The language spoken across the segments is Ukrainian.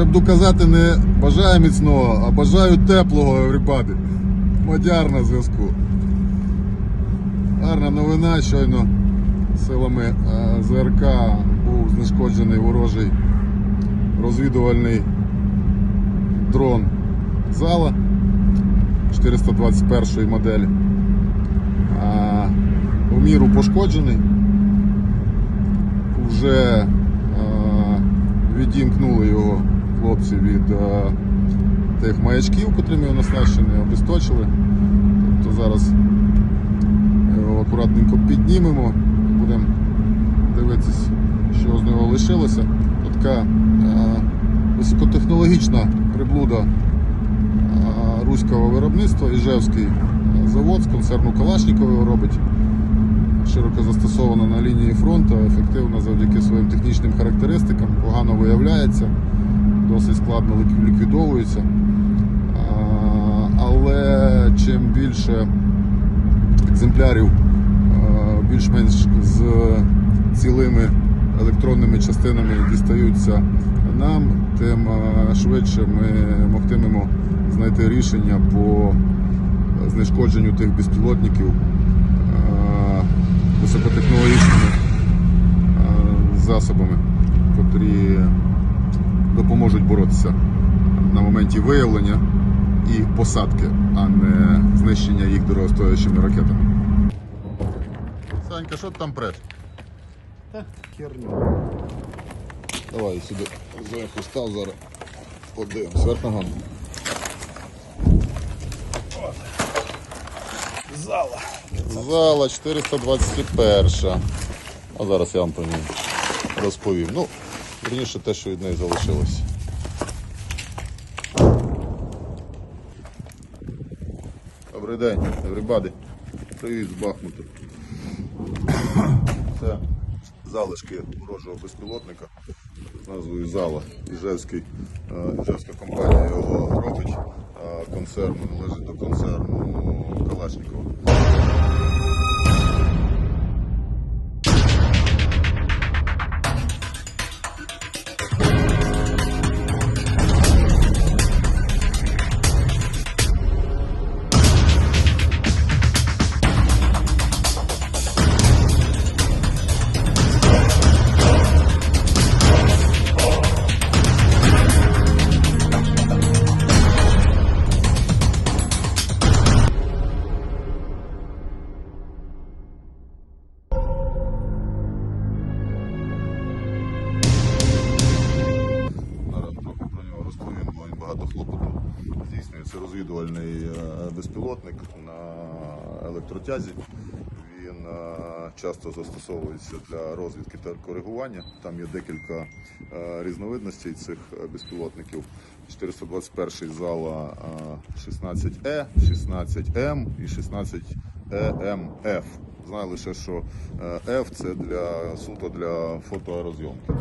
Вже буду казати, не бажаю міцного, а бажаю теплого everybody. Мадяр на зв'язку. Гарна новина, щойно силами е, ЗРК був знешкоджений ворожий розвідувальний дрон зала 421 моделі. А, в міру пошкоджений. Вже е, відімкнули його хлопці від е, тих маячків, котрими його оснащені, обесточили. Тобто зараз його акуратненько піднімемо, будемо дивитися, що з нього лишилося. Тут така е, високотехнологічна приблуда е, руського виробництва, Іжевський е, завод з концерну Калашнікова робить. Широко застосована на лінії фронту, ефективна завдяки своїм технічним характеристикам, погано виявляється, досить складно лік- ліквідовується. Але чим більше екземплярів більш-менш з цілими електронними частинами дістаються нам, тим швидше ми могтимемо знайти рішення по знешкодженню тих безпілотників високотехнологічними засобами, котрі боротися на моменті виявлення і посадки, а не знищення їх дорогостоящими ракетами. Санька, що ти там преш? Та херню. Давай сюди зверху став зараз. Подивимось, ногами. Зала. Зала 421. А зараз я вам про неї розповім. Ну, верніше те, що від неї залишилось. Добрий день, everybody. Привіт з Бахмуту. Це залишки ворожого безпілотника з назвою Зала. Іжевський, е, Іжевська компанія його робить. Концерн належить до концерну Калашникова. Розвідувальний е, безпілотник на електротязі. Він е, часто застосовується для розвідки та коригування. Там є декілька е, різновидностей цих безпілотників. 421 зала е, 16Е, 16М і 16ЕМФ. Знаю лише, що е, F це для суто для фотоаерозйомки.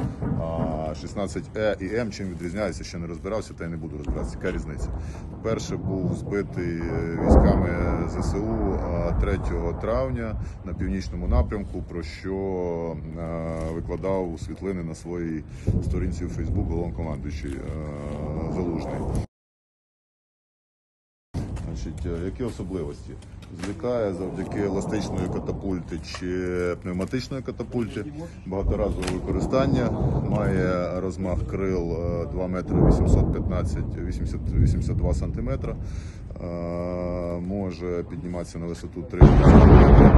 А 16E і M чим відрізняються, ще не розбирався, та й не буду розбиратися. Яка різниця? Перший був збитий е, військами ЗСУ е, 3 травня на північному напрямку, про що е, викладав світлини на своїй сторінці у Фейсбук головнокомандуючий Залужний. Е, які особливості? Злітає завдяки еластичної катапульти чи пневматичної катапульти, багаторазове використання, має розмах крил е, 2 метри 815 80, 82 сантиметра, Е, може підніматися на висоту 3 метри,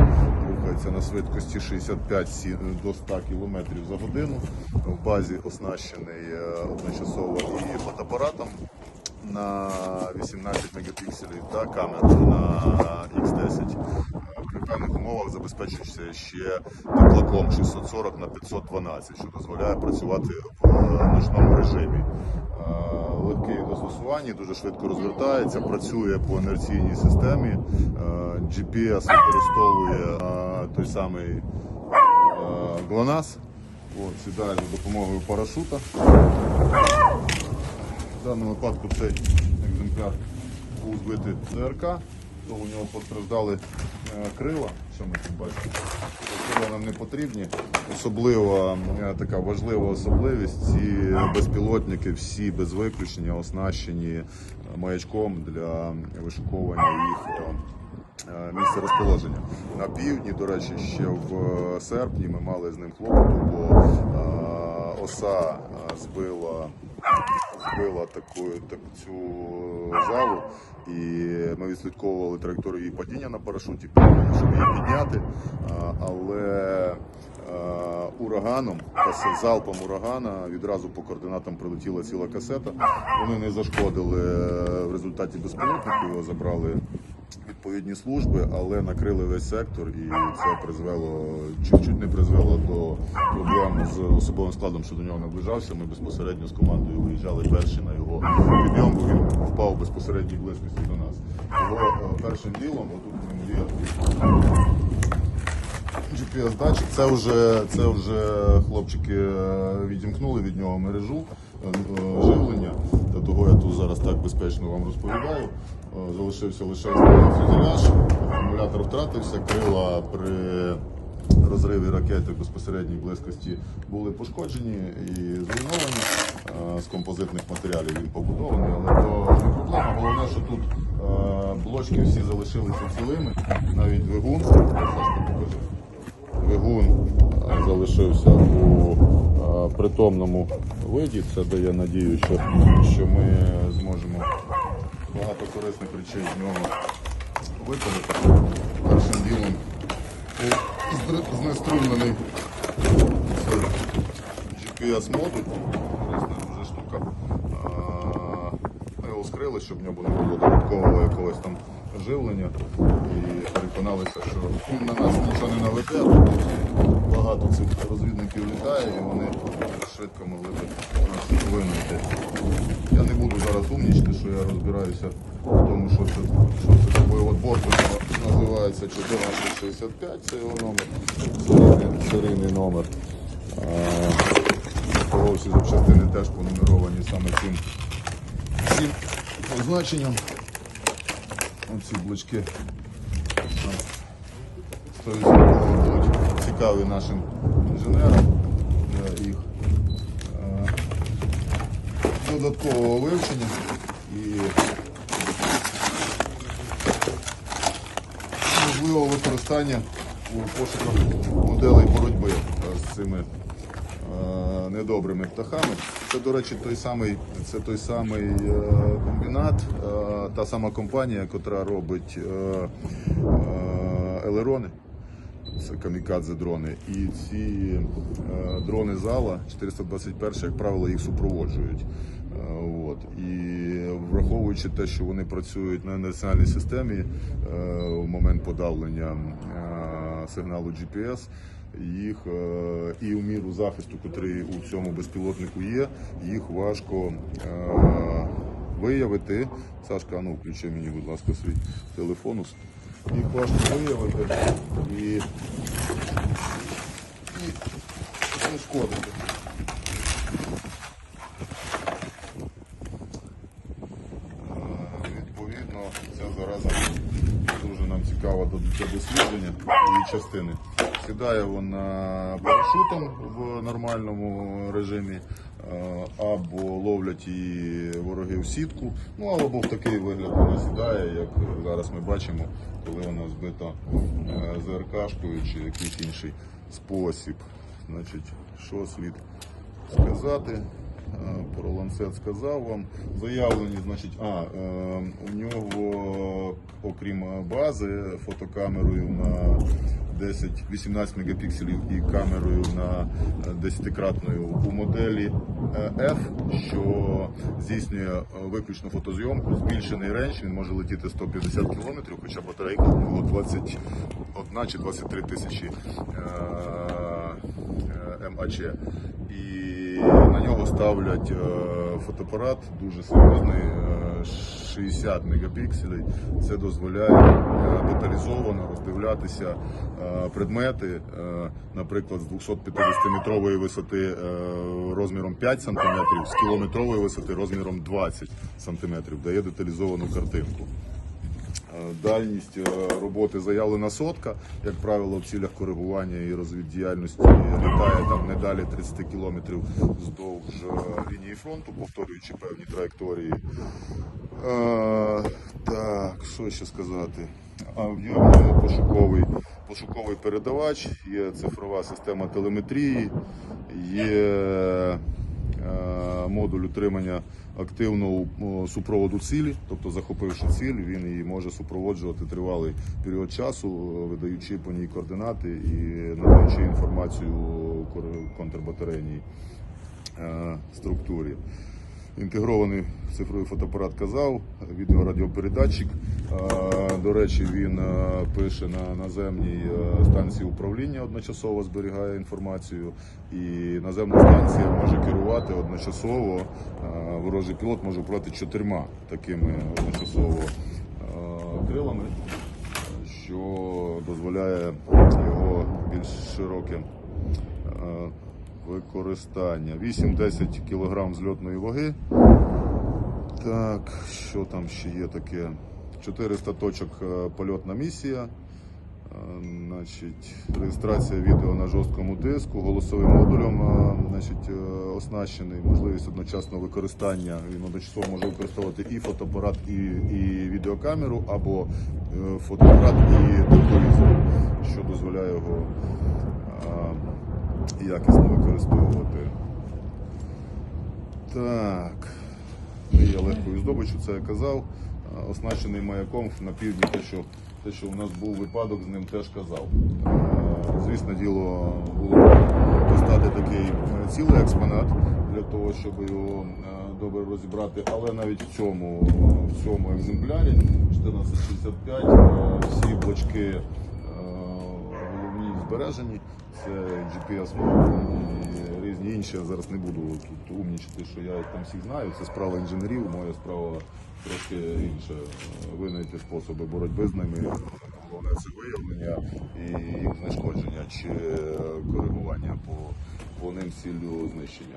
рухається на швидкості 65 сі- до 100 км за годину. В базі оснащений е, одночасово і фотоапаратом на 18 мегапікселів та камеру на X10. Е, При певних умовах забезпечується ще теплаком 640 на 512, що дозволяє працювати в е, ночному режимі. Е, Легкий до застосування, дуже швидко розвертається, працює по інерційній системі. Е, GPS використовує той самий. От, сідає за допомогою парашута. В даному випадку цей екземпляр був збитий ЗРК, то у нього постраждали е, крила, що ми тут бачимо. Тобто нам не потрібні. Особливо е, така важлива особливість. Ці безпілотники всі без виключення оснащені е, маячком для вишуковування їх. Місце розположення на півдні, до речі, ще в серпні ми мали з ним клопоту, бо оса збила збила таку, так, цю залу, і ми відслідковували траєкторію її падіння на парашуті, щоб її підняти. Але е, ураганом, залпом урагана відразу по координатам прилетіла ціла касета. Вони не зашкодили е, в результаті безпілотнику, його забрали відповідні служби, але накрили весь сектор, і це призвело не призвело до проблем з особовим складом, що до нього наближався. Ми безпосередньо з командою виїжджали перші на його підйом, бо він впав безпосередній близькості до нас. Його е, першим ділом, отут є GPS датчик. Це вже, це вже хлопчики е, відімкнули від нього мережу е, живлення. Для того я тут зараз так безпечно вам розповідаю. Залишився лише фюзеляж, акумулятор втратився, крила при розриві ракети в безпосередній близькості були пошкоджені і зруйновані. Е, З композитних матеріалів він побудований, але то не проблема. Головне, що тут е, блочки всі залишилися цілими, навіть двигун. Двигун е, залишився у притомному виді. Це дає надію, що, що ми зможемо багато корисних речей з нього виконати. Першим ділом знеструмлений GPS-модуль. Корисна дуже штука. Ми його скрили, щоб в нього не було додаткового якогось там живлення. І переконалися, що на нас нічого не. Тут Багато цих розвідників літає і вони швидко могли б нас винайти. Я не буду зараз умнічити, що я розбираюся в тому, що це, що це такое. От борт називається 1465, це його номер, серійний, серійний номер. Всі запчастини теж понумеровані саме цим, цим означенням. Оці блочки. Цікаві нашим інженерам для їх е, додаткового вивчення. І можливого використання у пошуках моделей боротьби е, з цими е, недобрими птахами. Це, до речі, той самий, це той самий е, комбінат, е, та сама компанія, яка робить е, елерони. Це камікадзе дрони. І ці е, дрони зала 421, як правило, їх супроводжують. Е, от. І враховуючи те, що вони працюють на національній системі е, в момент подавлення е, сигналу GPS, їх е, і в міру захисту, який у цьому безпілотнику є, їх важко е, виявити. Сашка, ну включи мені, будь ласка, свій телефон. Їх важко виявити і, і знешкодити. Е, Відповідно, ця зараза дуже нам цікава до дослідження її частини. Сідає вона парашутом в нормальному режимі, е, або ловлять її вороги в сітку, ну або в такий вигляд вона сідає, як зараз ми бачимо, коли вона збита е, ЗРКшкою чи якийсь інший спосіб. Значить, що слід сказати? Про ланцет сказав вам. Заявлені, значить, а е, у нього, окрім бази, фотокамерою на 10-18 мегапікселів і камерою на 10-кратною у моделі е, F, що здійснює е, виключно фотозйомку, збільшений рейндж, він може летіти 150 км, хоча батарейка у нього 21 чи 23 тисячі е, МАЧ. На нього ставлять е, фотоапарат дуже серйозний, е, 60 мегапікселів. Це дозволяє е, деталізовано роздивлятися е, предмети, е, наприклад, з 250-метрової висоти е, розміром 5 см, з кілометрової висоти розміром 20 см, дає деталізовану картинку. Дальність е, роботи заявлена сотка. Як правило, в цілях коригування і розвіддіяльності літає там не далі 30 кілометрів вздовж е, лінії фронту, повторюючи певні траєкторії. Е, так, що ще сказати? А ньому пошуковий, пошуковий передавач, є цифрова система телеметрії, є е, модуль утримання активного супроводу цілі, тобто захопивши ціль, він її може супроводжувати тривалий період часу, е, видаючи по ній координати і надаючи інформацію контрбатарейній е, структурі. Інтегрований цифровий фотоапарат казав, відеорадіопередатчик. До речі, він пише на наземній станції управління, одночасово зберігає інформацію, і наземна станція може керувати одночасово. Ворожий пілот може управляти чотирма такими одночасово крилами, що дозволяє його більш широке е, використання. 8-10 кг зльотної ваги. Так, що там ще є таке? 400 точок е, польотна місія. Е, Значить, реєстрація відео на жорсткому диску, голосовим модулем е, значить, оснащений, можливість одночасного використання. Він одночасово може використовувати і фотоапарат, і, і відеокамеру, або фотоапарат і тепловізор, що дозволяє його якісно використовувати. Так, не є легкою здобиччю, це я казав. Оснащений маяком на півдні, те, що, те, що у нас був випадок, з ним теж казав. Звісно, діло було достати такий е, цілий експонат для того, щоб його е, добре розібрати, але навіть в цьому, в цьому екземплярі 1465 е, всі е, головні збережені. Це GPS і різні інші. Я зараз не буду тут умнічати, що я їх там всіх знаю. Це справа інженерів, моя справа трошки інша. Винайти способи боротьби з ними. Головне це виявлення і їх знешкодження чи коригування по, по ним з ціллю знищення.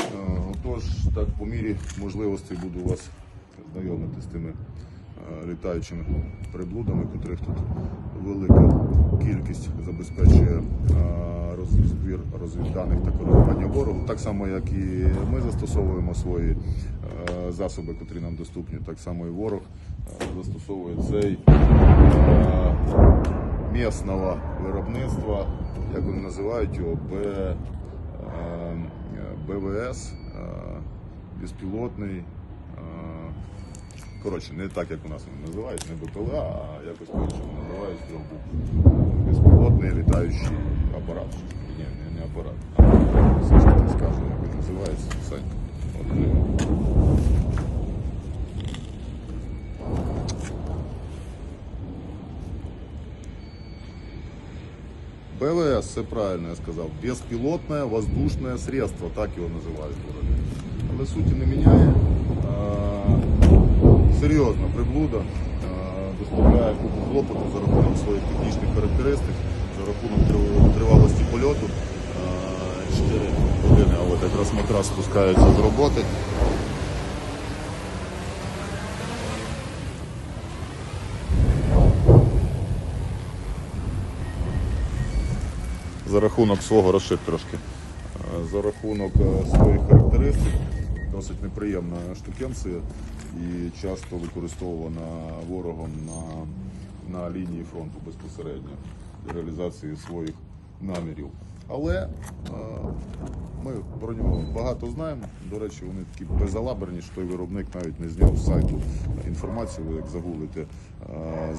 Е, Отож, так по мірі можливостей буду вас знайомити з тими літаючими приблудами, котрих тут велика кількість забезпечує розбір розвідданих та коригування ворогу. Так само, як і ми застосовуємо свої засоби, котрі нам доступні, так само і ворог застосовує цей місного виробництва, як вони називають його, Б, БВС, безпілотний. Коротше, не так, як у нас вони називають, не БПЛА, а якось по-іншому називають трьох. Безпілотний літаючий апарат. Ні, не, не апарат. А все ж таки скажу, як він називається. Санька. От, е, БВС, все правильно я сказав. Безпілотне воздушне средство, так його називають в. Але суті не міняє. Серйозна приблуда. Доставляє купу хлопоту за рахунок своїх технічних характеристик, за рахунок тривалості польоту. 4 години, а от якраз матрас спускається з роботи. за рахунок свого розшив трошки. Е, За рахунок е, своїх характеристик досить неприємна штукенція і часто використовувана ворогом на, на лінії фронту безпосередньо для реалізації своїх намірів. Але е, ми про нього багато знаємо. До речі, вони такі безалаберні, що той виробник навіть не зняв з сайту інформацію. Ви як загуглите е,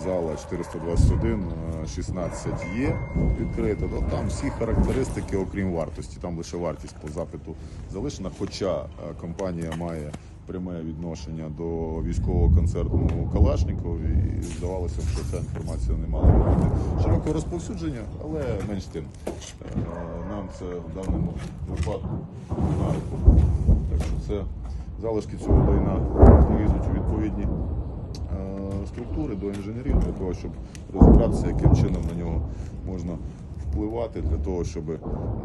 зала 421 е, 16 є відкрита, то там всі характеристики, окрім вартості. Там лише вартість по запиту залишена. Хоча е, компанія має пряме відношення до військового концерту Калашников, і здавалося що ця інформація не мала бути широкого розповсюдження, але менш тим. Е, Нам це в даному випадку на руку. Так що це залишки цього лайна вивізуть у відповідні е, структури до інженерів для того, щоб розібратися, яким чином на нього можна впливати, для того, щоб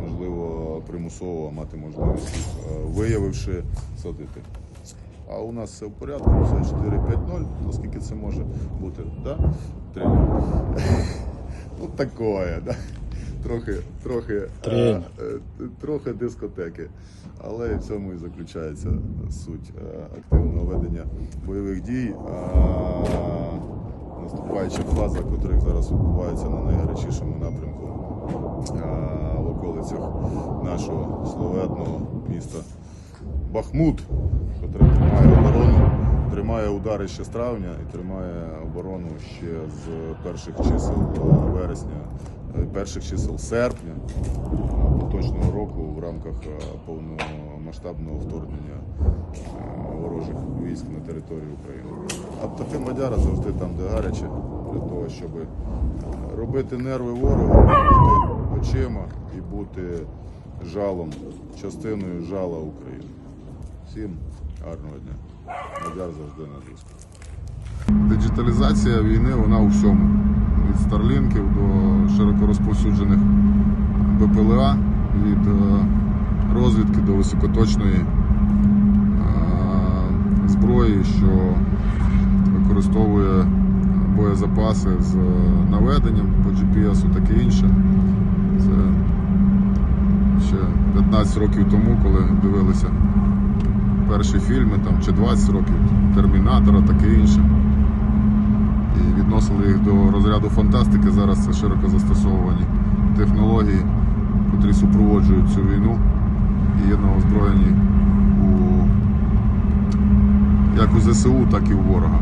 можливо примусово мати можливість, е, виявивши, садити. А у нас все в порядку, все 4-5-0, наскільки це може бути, да? Тренер? Ну, такое, да? Трохи, трохи, е, е, трохи дискотеки. Але в цьому і заключається суть е, активного ведення бойових дій. А наступаюча фаза, котрих зараз відбувається на найгарячішому напрямку а, в околицях нашого славетного міста Бахмут, котре тримає оборону, тримає удари ще з травня і тримає оборону ще з перших чисел вересня, е, перших чисел серпня поточного року в рамках е, повномасштабного вторгнення е, ворожих військ на територію України. А птахи Мадяра завжди там, де гаряче, для того, щоб робити нерви ворогу, бути очима і бути жалом, частиною жала України. Всім гарного дня. Мадяр завжди на зв'язку. Диджиталізація війни вона у всьому. Від старлінків до широко розповсюджених БПЛА, від е, розвідки до високоточної е, зброї, що використовує боєзапаси з наведенням по GPS, таке інше. Це ще 15 років тому, коли дивилися перші фільми, там, чи 20 років, Термінатора, таке інше. І відносили їх до розряду фантастики. Зараз це широко застосовувані технології, котрі супроводжують цю війну і є на озброєнні у, як у ЗСУ, так і у ворога.